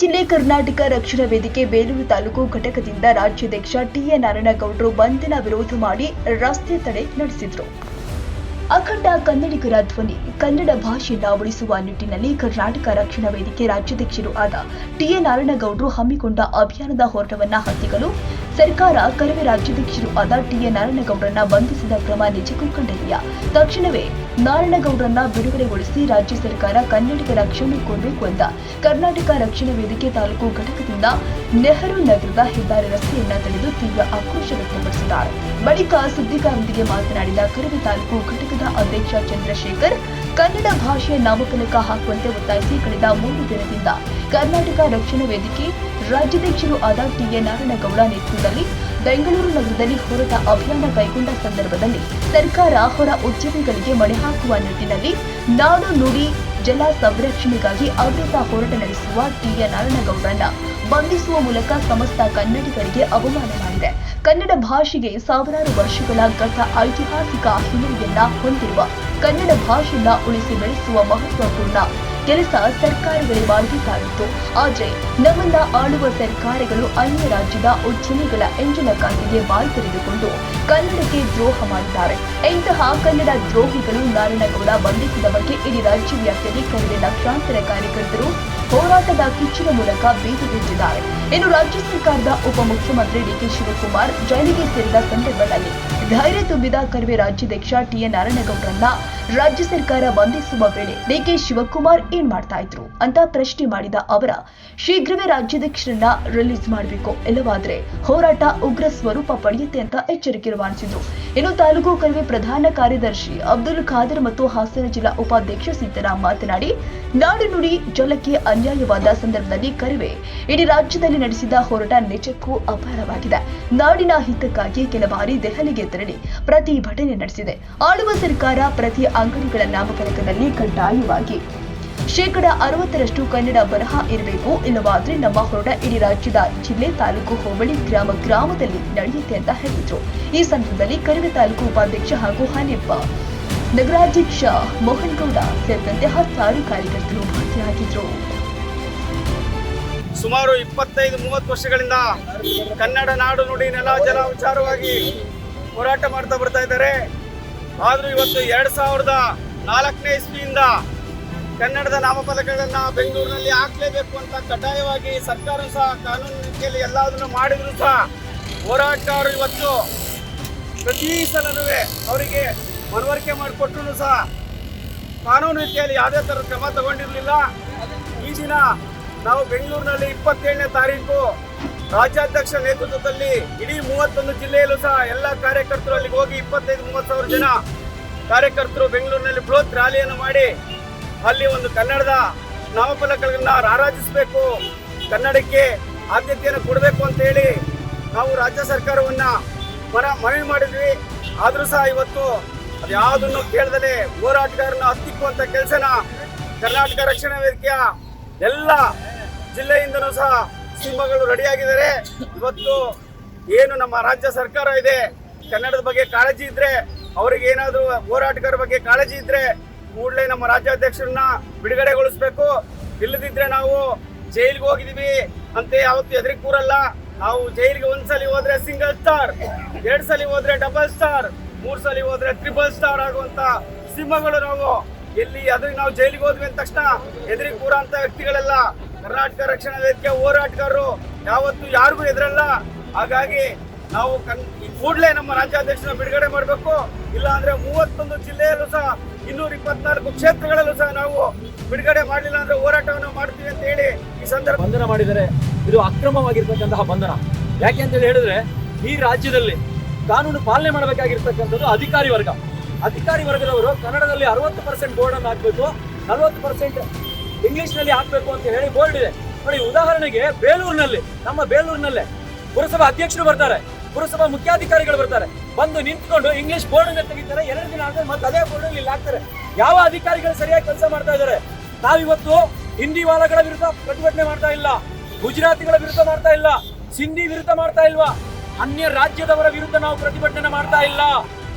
ಜಿಲ್ಲೆ ಕರ್ನಾಟಕ ರಕ್ಷಣಾ ವೇದಿಕೆ ಬೇಲೂರು ತಾಲೂಕು ಘಟಕದಿಂದ ರಾಜ್ಯಾಧ್ಯಕ್ಷ ಟಿಎ ನಾರಾಯಣಗೌಡರು ಬಂಧನ ವಿರೋಧ ಮಾಡಿ ರಸ್ತೆ ತಡೆ ನಡೆಸಿದರು. ಅಖಂಡ ಕನ್ನಡಿಗರ ಧ್ವನಿ, ಕನ್ನಡ ಭಾಷೆಯನ್ನ ಉಳಿಸುವ ನಿಟ್ಟಿನಲ್ಲಿ ಕರ್ನಾಟಕ ರಕ್ಷಣಾ ವೇದಿಕೆ ರಾಜ್ಯಾಧ್ಯಕ್ಷರು ಆದ ಟಿಎ ನಾರಾಯಣಗೌಡರು ಹಮ್ಮಿಕೊಂಡ ಅಭಿಯಾನದ ಹೋರಾಟವನ್ನ ಹತ್ತಿಕ್ಕಲು ಸರ್ಕಾರ ಕರವೇ ರಾಜ್ಯಾಧ್ಯಕ್ಷರು ಆದ ಟಿಎ ನಾರಾಯಣಗೌಡರನ್ನ ಬಂಧಿಸಿದ ಕ್ರಮ ನಿಜಕ್ಕೂ ಖಂಡನೀಯ ತಕ್ಷಣವೇ ನಾರಾಯಣಗೌಡರನ್ನ ಬಿಡುಗಡೆಗೊಳಿಸಿ ರಾಜ್ಯ ಸರ್ಕಾರ ಕನ್ನಡಿಗರ ರಕ್ಷಣೆ ಕೊಡಬೇಕು ಅಂತ ಕರ್ನಾಟಕ ರಕ್ಷಣಾ ವೇದಿಕೆ ತಾಲೂಕು ಘಟಕದಿಂದ ನೆಹರು ನಗರದ ಹೆದ್ದಾರಿ ರಸ್ತೆಯನ್ನ ತಡೆದು ತೀವ್ರ ಆಕ್ರೋಶ ವ್ಯಕ್ತಪಡಿಸಿದ್ದಾರೆ. ಬಳಿಕ ಸುದ್ದಿಗಾರರೊಂದಿಗೆ ಮಾತನಾಡಿದ ಕರವಿ ತಾಲೂಕು ಘಟಕದ ಅಧ್ಯಕ್ಷ ಚಂದ್ರಶೇಖರ್, ಕನ್ನಡ ಭಾಷೆಯ ನಾಮಫಲಕ ಹಾಕುವಂತೆ ಒತ್ತಾಯಿಸಿ ಕಳೆದ ಮೂರು ದಿನದಿಂದ ಕರ್ನಾಟಕ ರಕ್ಷಣಾ ವೇದಿಕೆ ರಾಜ್ಯಾಧ್ಯಕ್ಷರು ಆದ ಟಿಎ ನಾರಾಯಣಗೌಡ ನೇತೃತ್ವದಲ್ಲಿ ಬೆಂಗಳೂರು ನಗರದಲ್ಲಿ ಹೋರಾಟ ಅಭಿಯಾನ ಕೈಗೊಂಡ ಸಂದರ್ಭದಲ್ಲಿ ಸರ್ಕಾರ ಹೊರ ಉದ್ಯಮಿಗಳಿಗೆ ಮಣೆ ಹಾಕುವ ನಿಟ್ಟಿನಲ್ಲಿ ನಾಡು ನುಡಿ ಜಲ ಸಂರಕ್ಷಣೆಗಾಗಿ ಅವಿರತ ಹೋರಾಟ ನಡೆಸುವ ಟಿಎ ನಾರಾಯಣಗೌಡರನ್ನ ಬಂಧಿಸುವ ಮೂಲಕ ಸಮಸ್ತ ಕನ್ನಡಿಗರಿಗೆ ಅವಮಾನ ಮಾಡಿದೆ. ಕನ್ನಡ ಭಾಷೆಗೆ ಸಾವಿರಾರು ವರ್ಷಗಳ ಗತ ಐತಿಹಾಸಿಕ ಹಿನ್ನೆಲೆಯನ್ನ ಹೊಂದಿರುವ ಕನ್ನಡ ಭಾಷೆಯನ್ನ ಉಳಿಸಿ ಬೆಳೆಸುವ ಮಹತ್ವಪೂರ್ಣ ಕೆಲಸ ಸರ್ಕಾರಗಳೇ ಸಾಗಿತ್ತು ಆದ್ರೆ ನಮ್ಮನ್ನ ಆಳುವ ಸರ್ಕಾರಗಳು ಅನ್ಯ ರಾಜ್ಯದ ಉದ್ಯಮಿಗಳ ಎಂಜಿನ ಕಾಂತಿಗೆ ಬಾಯಿ ತೆರೆದುಕೊಂಡು ಕನ್ನಡಕ್ಕೆ ದ್ರೋಹ ಮಾಡಿದ್ದಾರೆ. ಇಂತಹ ಕನ್ನಡ ದ್ರೋಹಿಗಳು ನಾರಾಯಣಗೌಡ ಬಂಧಿಸಿದ ಬಗ್ಗೆ ಇಡೀ ರಾಜ್ಯ ವ್ಯಾಪ್ತಿಯಲ್ಲಿ ಕನ್ನಡ ಲಕ್ಷಾಂತರ ಕಾರ್ಯಕರ್ತರು ಹೋರಾಟದ ಕಿಚ್ಚಿನ ಮೂಲಕ ಬೀದಿಗಿಳಿದಿದ್ದಾರೆ ಇನ್ನು ರಾಜ್ಯ ಸರ್ಕಾರದ ಉಪಮುಖ್ಯಮಂತ್ರಿ ಡಿಕೆ ಶಿವಕುಮಾರ್ ಜೈಲಿಗೆ ಸೇರಿದ ಸಂದರ್ಭದಲ್ಲಿ ಧೈರ್ಯ ತುಂಬಿದ ಕರ್ವೆ ರಾಜ್ಯಾಧ್ಯಕ್ಷ ಟಿಎನ್ ನಾರಾಯಣಗೌಡರನ್ನ ರಾಜ್ಯ ಸರ್ಕಾರ ಬಂಧಿಸುವ ವೇಳೆ ಡಿಕೆ ಶಿವಕುಮಾರ್ ಏನ್ ಮಾಡ್ತಾ ಇದ್ರು ಅಂತ ಪ್ರಶ್ನೆ ಮಾಡಿದ ಅವರ ಶೀಘ್ರವೇ ರಾಜ್ಯಾಧ್ಯಕ್ಷರನ್ನ ರಿಲೀಸ್ ಮಾಡಬೇಕು. ಇಲ್ಲವಾದ್ರೆ ಹೋರಾಟ ಉಗ್ರ ಸ್ವರೂಪ ಪಡೆಯುತ್ತೆ ಅಂತ ಎಚ್ಚರಿಕೆ ರವಾನಿಸಿದ್ರು ಇನ್ನು ತಾಲೂಕು ಕರ್ವೆ ಪ್ರಧಾನ ಕಾರ್ಯದರ್ಶಿ ಅಬ್ದುಲ್ ಖಾದರ್ ಮತ್ತು ಹಾಸನ ಜಿಲ್ಲಾ ಉಪಾಧ್ಯಕ್ಷ ಸಿದ್ದರಾಮ್ ಮಾತನಾಡಿ, ನಾಡು ನುಡಿ ಜಲಕ್ಕೆ ಅನ್ಯಾಯವಾದ ಸಂದರ್ಭದಲ್ಲಿ ಕರಿವೆ ಇಡೀ ರಾಜ್ಯದಲ್ಲಿ ನಡೆಸಿದ ನಿಜಕ್ಕೂ ಅಪಾರವಾಗಿದೆ. ನಾಡಿನ ಹಿತಕ್ಕಾಗಿ ಕೆಲ ಬಾರಿ ದೆಹಲಿಗೆ ತೆರಳಿ ಪ್ರತಿಭಟನೆ ನಡೆಸಿದೆ. ಆಳುವ ಸರ್ಕಾರ ಪ್ರತಿ ಅಂಗಡಿಗಳ ನಾಮಫಲಕದಲ್ಲಿ ಕಡ್ಡಾಯವಾಗಿ ಶೇಕಡ ಅರವತ್ತರಷ್ಟು ಕನ್ನಡ ಬರಹ ಇರಬೇಕು. ಇಲ್ಲವಾದ್ರೆ ನಮ್ಮ ಹೊರಡ ಇಡೀ ರಾಜ್ಯದ ಜಿಲ್ಲೆ, ತಾಲೂಕು, ಹೋಬಳಿ, ಗ್ರಾಮ, ಗ್ರಾಮದಲ್ಲಿ ನಡೆಯುತ್ತೆ ಅಂತ ಹೇಳಿದ್ರು. ಈ ಸಂದರ್ಭದಲ್ಲಿ ಕರಗ ತಾಲೂಕು ಉಪಾಧ್ಯಕ್ಷ ಹಾಗೂ ಹನಿಪ್ಪ ನಗರಾಧ್ಯಕ್ಷ ಮೋಹನ್ ಗೌಡ ಸೇರಿದಂತೆ ಹತ್ತಾರು ಕಾರ್ಯಕರ್ತರು ಭಾಗಿಯಾಗಿದ್ರು. ಸುಮಾರು ಇಪ್ಪತ್ತೈದು, ಮೂವತ್ತು ವರ್ಷಗಳಿಂದ ಕನ್ನಡ ನಾಡು ನುಡಿ ನೆಲ ಜಲ ವಿಚಾರವಾಗಿ ಹೋರಾಟ ಮಾಡ್ತಾ ಬರ್ತಾ ಇದ್ದಾರೆ. ಆದರೂ ಇವತ್ತು ಎರಡು ಸಾವಿರದ ನಾಲ್ಕನೇ ಇಸ್ವಿಯಿಂದ ಕನ್ನಡದ ನಾಮಫಲಕಗಳನ್ನ ಬೆಂಗಳೂರಿನಲ್ಲಿ ಹಾಕ್ಲೇಬೇಕು ಅಂತ ಕಡ್ಡಾಯವಾಗಿ ಸರ್ಕಾರ ಸಹ ಕಾನೂನು ರೀತಿಯಲ್ಲಿ ಎಲ್ಲದನ್ನು ಮಾಡಿದ್ರು ಸಹ ಹೋರಾಟಗಾರರು ಇವತ್ತು ಪ್ರತಿ ಸಲನೂ ಅವರಿಗೆ ಮನವರಿಕೆ ಮಾಡಿಕೊಟ್ರು ಸಹ ಕಾನೂನು ರೀತಿಯಲ್ಲಿ ಯಾವುದೇ ಥರ ಕ್ರಮ ತಗೊಂಡಿರಲಿಲ್ಲ. ಈ ದಿನ ನಾವು ಬೆಂಗಳೂರಿನಲ್ಲಿ ಇಪ್ಪತ್ತೇಳನೇ ತಾರೀಕು ರಾಜ್ಯಾಧ್ಯಕ್ಷ ನೇತೃತ್ವದಲ್ಲಿ ಇಡೀ ಮೂವತ್ತೊಂದು ಜಿಲ್ಲೆಯಲ್ಲೂ ಸಹ ಎಲ್ಲ ಕಾರ್ಯಕರ್ತರು ಅಲ್ಲಿಗೆ ಹೋಗಿ ಇಪ್ಪತ್ತೈದು, ಮೂವತ್ತು ಸಾವಿರ ಜನ ಕಾರ್ಯಕರ್ತರು ಬೆಂಗಳೂರಿನಲ್ಲಿ ಬೃಹತ್ ರ್ಯಾಲಿಯನ್ನು ಮಾಡಿ ಅಲ್ಲಿ ಒಂದು ಕನ್ನಡದ ನಾಮಫಲಕಗಳನ್ನ ರಾರಾಜಿಸಬೇಕು, ಕನ್ನಡಕ್ಕೆ ಆದ್ಯತೆಯನ್ನು ಕೊಡಬೇಕು ಅಂತ ಹೇಳಿ ನಾವು ರಾಜ್ಯ ಸರ್ಕಾರವನ್ನ ಮನ ಮನವಿ ಮಾಡಿದ್ವಿ. ಆದರೂ ಸಹ ಇವತ್ತು ಅದು ಯಾವುದನ್ನು ಕೇಳದಲೆ ಹೋರಾಟಗಾರನ ಹತ್ತಿಕ್ಕುವಂಥ ಕೆಲಸನ ಕರ್ನಾಟಕ ರಕ್ಷಣಾ ವೇದಿಕೆಯ ಎಲ್ಲ ಜಿಲ್ಲೆಯಿಂದನೂ ಸಹ ಸಿಂಹಗಳು ರೆಡಿಯಾಗಿದ್ದಾರೆ. ಇವತ್ತು ಏನು ನಮ್ಮ ರಾಜ್ಯ ಸರ್ಕಾರ ಇದೆ, ಕನ್ನಡದ ಬಗ್ಗೆ ಕಾಳಜಿ ಇದ್ರೆ, ಅವರಿಗೆ ಏನಾದರೂ ಹೋರಾಟಗಾರ ಬಗ್ಗೆ ಕಾಳಜಿ ಇದ್ರೆ ಕೂಡಲೇ ನಮ್ಮ ರಾಜ್ಯಾಧ್ಯಕ್ಷರನ್ನ ಬಿಡುಗಡೆಗೊಳಿಸ್ಬೇಕು. ಇಲ್ಲದಿದ್ರೆ ನಾವು ಜೈಲಿಗೆ ಹೋಗಿದೀವಿ ಅಂತ ಯಾವತ್ತು ಎದುರಿ ಕೂರಲ್ಲ. ನಾವು ಜೈಲಿಗೆ ಒಂದ್ಸಲಿ ಹೋದ್ರೆ ಸಿಂಗಲ್ ಸ್ಟಾರ್ ಎರಡ್ ಸಲ ಹೋದ್ರೆ ಡಬಲ್ ಸ್ಟಾರ್ ಮೂರ್ ಸಲ ಹೋದ್ರೆ ಟ್ರಿಬಲ್ ಸ್ಟಾರ್ ಆಗುವಂತ ಸಿಂಹಗಳು ನಾವು ಎಲ್ಲಿ ಅದು ನಾವು ಜೈಲಿಗೆ ಹೋದ್ವಿ ಅಂದ ತಕ್ಷಣ ಎದುರಿ ಕೂರಂತ ವ್ಯಕ್ತಿಗಳೆಲ್ಲ ಕರ್ನಾಟಕ ರಕ್ಷಣಾ ವೇದಿಕೆ ಹೋರಾಟಗಾರರು ಯಾವತ್ತು ಯಾರಿಗೂ ಎದುರಲ್ಲ ಹಾಗಾಗಿ ನಾವು ಕನ್ ಕೂಡಲೇ ನಮ್ಮ ರಾಜ್ಯಾಧ್ಯಕ್ಷನ ಬಿಡುಗಡೆ ಮಾಡಬೇಕು. ಇಲ್ಲ ಅಂದ್ರೆ ಮೂವತ್ತೊಂದು ಜಿಲ್ಲೆಯಲ್ಲೂ ಸಹ ಇನ್ನೂರ ಇಪ್ಪತ್ನಾಲ್ಕು ಕ್ಷೇತ್ರಗಳಲ್ಲೂ ಸಹ ನಾವು ಬಿಡುಗಡೆ ಮಾಡಲಿಲ್ಲ ಅಂದ್ರೆ ಹೋರಾಟವನ್ನು ಮಾಡ್ತೀವಿ ಅಂತ ಹೇಳಿ ಈ ಸಂದರ್ಭ ಬಂಧನ ಮಾಡಿದರೆ ಇದು ಅಕ್ರಮವಾಗಿರ್ತಕ್ಕಂತಹ ಬಂಧನ. ಯಾಕೆ ಅಂತ ಹೇಳಿದ್ರೆ ಈ ರಾಜ್ಯದಲ್ಲಿ ಕಾನೂನು ಪಾಲನೆ ಮಾಡಬೇಕಾಗಿರ್ತಕ್ಕಂಥದ್ದು ಅಧಿಕಾರಿ ವರ್ಗ. ಅಧಿಕಾರಿ ವರ್ಗದವರು ಕನ್ನಡದಲ್ಲಿ ಅರವತ್ತು ಪರ್ಸೆಂಟ್ ಬೋರ್ಡ್ ಅನ್ನು ಹಾಕಬೇಕು, ನಲವತ್ತು ಪರ್ಸೆಂಟ್ ಇಂಗ್ಲಿಷ್ನಲ್ಲಿ ಹಾಕಬೇಕು ಅಂತ ಹೇಳಿ ಬೋರ್ಡ್ ಇದೆ. ನೋಡಿ, ಉದಾಹರಣೆಗೆ ಬೇಲೂರಿನಲ್ಲಿ, ನಮ್ಮ ಬೇಲೂರಿನಲ್ಲೇ ಪುರಸಭಾ ಅಧ್ಯಕ್ಷರು ಬರ್ತಾರೆ, ಪುರಸಭಾ ಮುಖ್ಯಾಧಿಕಾರಿಗಳು ಬರ್ತಾರೆ. ಬಂದು ನಿಂತ್ಕೊಂಡು ಇಂಗ್ಲಿಷ್ ಬೋರ್ಡ್ ಅನ್ನ ತೆಗಿತಾರೆ, ಎರಡು ದಿನ ಆದ್ಮೇಲೆ ಮತ್ತೆ ಅದೇ ಬೋರ್ಡ್ ಇಲ್ಲಿ ಹಾಕ್ತಾರೆ. ಯಾವ ಅಧಿಕಾರಿಗಳು ಸರಿಯಾಗಿ ಕೆಲಸ ಮಾಡ್ತಾ ಇದ್ದಾರೆ? ನಾವಿವತ್ತು ಹಿಂದಿ ವಾಲಗಳ ವಿರುದ್ಧ ಪ್ರತಿಭಟನೆ ಮಾಡ್ತಾ ಇಲ್ಲ, ಗುಜರಾತಿಗಳ ವಿರುದ್ಧ ಮಾಡ್ತಾ ಇಲ್ಲ, ಸಿಂಧಿ ವಿರುದ್ಧ ಮಾಡ್ತಾ ಇಲ್ವಾ? ಅನ್ಯ ರಾಜ್ಯದವರ ವಿರುದ್ಧ ನಾವು ಪ್ರತಿಭಟನೆ ಮಾಡ್ತಾ ಇಲ್ಲ.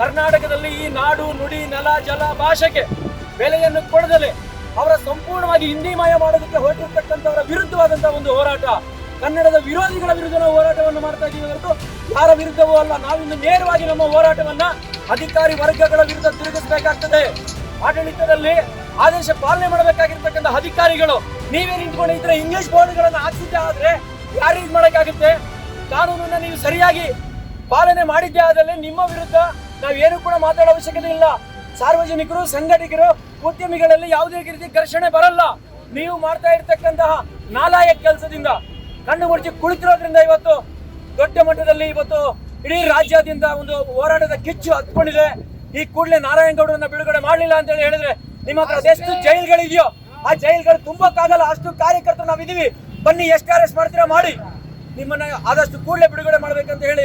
ಕರ್ನಾಟಕದಲ್ಲಿ ಈ ನಾಡು, ನುಡಿ, ನೆಲ, ಜಲ, ಭಾಷೆಗೆ ಬೆಲೆಯನ್ನು ಕೊಡದಲೆ ಅವರ ಸಂಪೂರ್ಣವಾಗಿ ಹಿಂದಿಮಯ ಮಾಡೋದಕ್ಕೆ ಹೊರಟಿರ್ತಕ್ಕಂಥವರ ವಿರುದ್ಧವಾದಂತಹ ಒಂದು ಹೋರಾಟ. ಕನ್ನಡದ ವಿರೋಧಿಗಳ ವಿರುದ್ಧ ನಾವು ಹೋರಾಟವನ್ನು ಮಾಡ್ತಾ ಇದ್ದೀವಿ ಹೊರತು ಯಾರ ವಿರುದ್ಧವೂ ಅಲ್ಲ. ನಾವಿಂದು ನೇರವಾಗಿ ನಮ್ಮ ಹೋರಾಟವನ್ನ ಅಧಿಕಾರಿ ವರ್ಗಗಳ ವಿರುದ್ಧ ತಿರುಗಿಸಬೇಕಾಗ್ತದೆ. ಆಡಳಿತದಲ್ಲಿ ಆದೇಶ ಪಾಲನೆ ಮಾಡಬೇಕಾಗಿರ್ತಕ್ಕಂಥ ಅಧಿಕಾರಿಗಳು ನೀವೇ ನಿಂತ್ಕೊಂಡಿದ್ರೆ ಇಂಗ್ಲಿಷ್ ಬೋರ್ಡ್ಗಳನ್ನು ಹಾಕ್ಸಿದ್ದೆ ಆದ್ರೆ ಯಾರು ಇದು ಮಾಡೋಕ್ಕಾಗುತ್ತೆ? ಕಾನೂನನ್ನ ನೀವು ಸರಿಯಾಗಿ ಪಾಲನೆ ಮಾಡಿದ್ದೇ ಆದಲ್ಲಿ ನಿಮ್ಮ ವಿರುದ್ಧ ನಾವು ಏನು ಕೂಡ ಮಾತಾಡೋ ಅವಶ್ಯಕತೆ ಇಲ್ಲ. ಸಾರ್ವಜನಿಕರು ಸಂಘಟಕರು ಉದ್ಯಮಿಗಳಲ್ಲಿ ಯಾವುದೇ ರೀತಿ ಘರ್ಷಣೆ ಬರಲ್ಲ. ನೀವು ಮಾಡ್ತಾ ಇರ್ತಕ್ಕಂತಹ ನಾಲಾಯಕ ಕೆಲಸದಿಂದ ಕಣ್ಣು ಮುಚ್ಚಿ ಕುಳಿತಿರೋದ್ರಿಂದ ಇವತ್ತು ದೊಡ್ಡ ಮಟ್ಟದಲ್ಲಿ ಇವತ್ತು ಇಡೀ ರಾಜ್ಯಾದ್ಯಂತ ಒಂದು ಹೋರಾಟದ ಕಿಚ್ಚು ಹತ್ಕೊಂಡಿದೆ. ಈ ಕೂಡಲೇ ನಾರಾಯಣಗೌಡರನ್ನ ಬಿಡುಗಡೆ ಮಾಡಲಿಲ್ಲ ಅಂತ ಹೇಳಿ ಹೇಳಿದ್ರೆ ನಿಮ್ಮ ಹತ್ರ ಅದೆಷ್ಟು ಜೈಲ್ಗಳಿದೆಯೋ ಆ ಜೈಲ್ಗಳು ತುಂಬಕ್ಕಾಗಲ್ಲ. ಅಷ್ಟು ಕಾರ್ಯಕರ್ತರು ನಾವಿದೀವಿ ಬನ್ನಿ ಎಷ್ಟು ಅರೆಸ್ಟ್ ಮಾಡ್ತೀರಾ ಮಾಡಿ. ನಿಮ್ಮನ್ನ ಆದಷ್ಟು ಕೂಡಲೇ ಬಿಡುಗಡೆ ಮಾಡ್ಬೇಕಂತ ಹೇಳಿ